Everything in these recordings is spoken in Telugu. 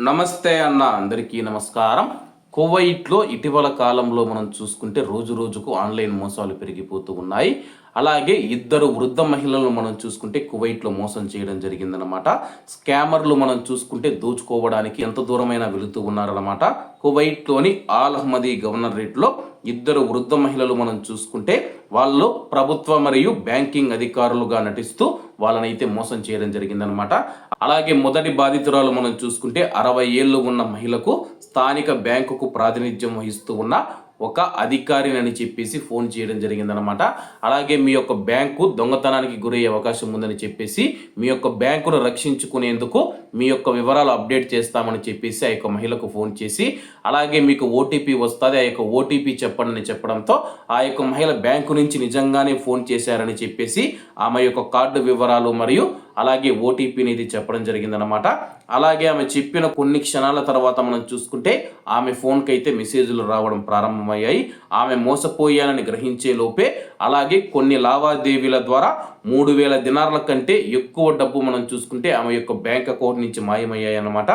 నమస్తే అన్న అందరికీ నమస్కారం. కువైట్లో ఇటీవల కాలంలో మనం చూసుకుంటే రోజు రోజుకు ఆన్లైన్ మోసాలు పెరిగిపోతూ ఉన్నాయి. అలాగే ఇద్దరు వృద్ధ మహిళలను మనం చూసుకుంటే కువైట్లో మోసం చేయడం జరిగిందనమాట స్కామర్లు మనం చూసుకుంటే దోచుకోవడానికి ఎంత దూరమైన వెళుతూ ఉన్నారనమాట కువైట్లోని ఆల్ అహ్మదీ గవర్నరేట్లో ఇద్దరు వృద్ధ మహిళలు మనం చూసుకుంటే వాళ్ళు ప్రభుత్వ మరియు బ్యాంకింగ్ అధికారులుగా నటిస్తూ వాళ్ళనైతే మోసం చేయడం జరిగిందనమాట అలాగే మొదటి బాధితురాలు మనం చూసుకుంటే అరవై ఏళ్ళు ఉన్న మహిళకు స్థానిక బ్యాంకుకు ప్రాతినిధ్యం వహిస్తూ ఉన్న ఒక అధికారిని చెప్పేసి ఫోన్ చేయడం జరిగిందనమాట అలాగే మీ యొక్క బ్యాంకు దొంగతనానికి గురయ్యే అవకాశం ఉందని చెప్పేసి మీ యొక్క బ్యాంకును రక్షించుకునేందుకు మీ యొక్క వివరాలు అప్డేట్ చేస్తామని చెప్పేసి ఆ యొక్క మహిళకు ఫోన్ చేసి అలాగే మీకు ఓటీపీ వస్తుంది ఆ యొక్క ఓటీపీ చెప్పండి అని చెప్పడంతో ఆ యొక్క మహిళ బ్యాంకు నుంచి నిజంగానే ఫోన్ చేశారని చెప్పేసి ఆమె యొక్క కార్డు వివరాలు మరియు అలాగే ఓటీపీ అనేది చెప్పడం జరిగిందనమాట అలాగే ఆమె చెప్పిన కొన్ని క్షణాల తర్వాత మనం చూసుకుంటే ఆమె ఫోన్కి అయితే మెసేజ్లు రావడం ప్రారంభం ప్రారంభమయ్యాయి ఆమె మోసపోయానని గ్రహించే లోపే అలాగే కొన్ని లావాదేవీల ద్వారా మూడు వేల దినార్ల కంటే ఎక్కువ డబ్బు మనం చూసుకుంటే ఆమె యొక్క బ్యాంక్ అకౌంట్ నుంచి మాయమయ్యాయి అన్నమాట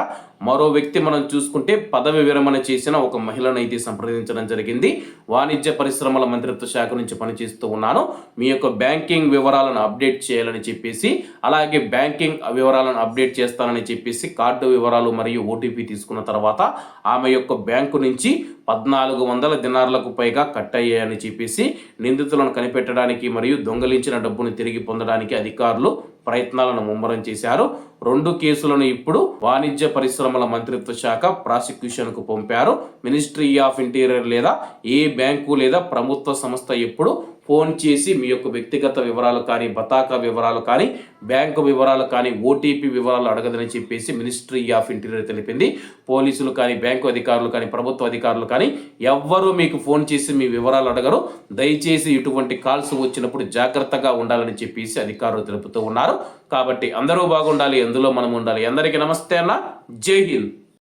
మరో వ్యక్తి మనం చూసుకుంటే పదవి విరమణ చేసిన ఒక మహిళను అయితే సంప్రదించడం జరిగింది. వాణిజ్య పరిశ్రమల మంత్రిత్వ శాఖ నుంచి పనిచేస్తూ ఉన్నాను. మీ యొక్క బ్యాంకింగ్ వివరాలను అప్డేట్ చేయాలని చెప్పేసి అలాగే బ్యాంకింగ్ వివరాలను అప్డేట్ చేస్తానని చెప్పేసి కార్డు వివరాలు మరియు ఓటీపీ తీసుకున్న తర్వాత ఆమె యొక్క బ్యాంకు నుంచి పద్నాలుగు వందల దినార్లకు పైగా కట్ అయ్యాయని చెప్పేసి నిందితులను కనిపెట్టడానికి మరియు దొంగలించిన డబ్బును తిరిగి పొందడానికి అధికారులు ప్రయత్నాలను ముమ్మరం చేశారు. రెండు కేసులను ఇప్పుడు వాణిజ్య పరిశ్రమల మంత్రిత్వ శాఖ ప్రాసిక్యూషన్కు పంపారు. మినిస్ట్రీ ఆఫ్ ఇంటీరియర్ లేదా ఏ బ్యాంకు లేదా ప్రభుత్వ సంస్థ ఎప్పుడు ఫోన్ చేసి మీ యొక్క వ్యక్తిగత వివరాలు కానీ బతాకా వివరాలు కానీ బ్యాంకు వివరాలు కానీ ఓటీపీ వివరాలు అడగదని చెప్పేసి మినిస్ట్రీ ఆఫ్ ఇంటీరియర్ తెలిపింది. పోలీసులు కానీ బ్యాంకు అధికారులు కానీ ప్రభుత్వ అధికారులు కానీ ఎవ్వరూ మీకు ఫోన్ చేసి మీ వివరాలు అడగరు. దయచేసి ఇటువంటి కాల్స్ వచ్చినప్పుడు జాగ్రత్తగా ఉండాలని చెప్పేసి అధికారులు తెలుపుతూ ఉన్నారు. కాబట్టి అందరూ బాగుండాలి ఎందులో మనం ఉండాలి. అందరికీ నమస్తే అన్న. జై హింద్.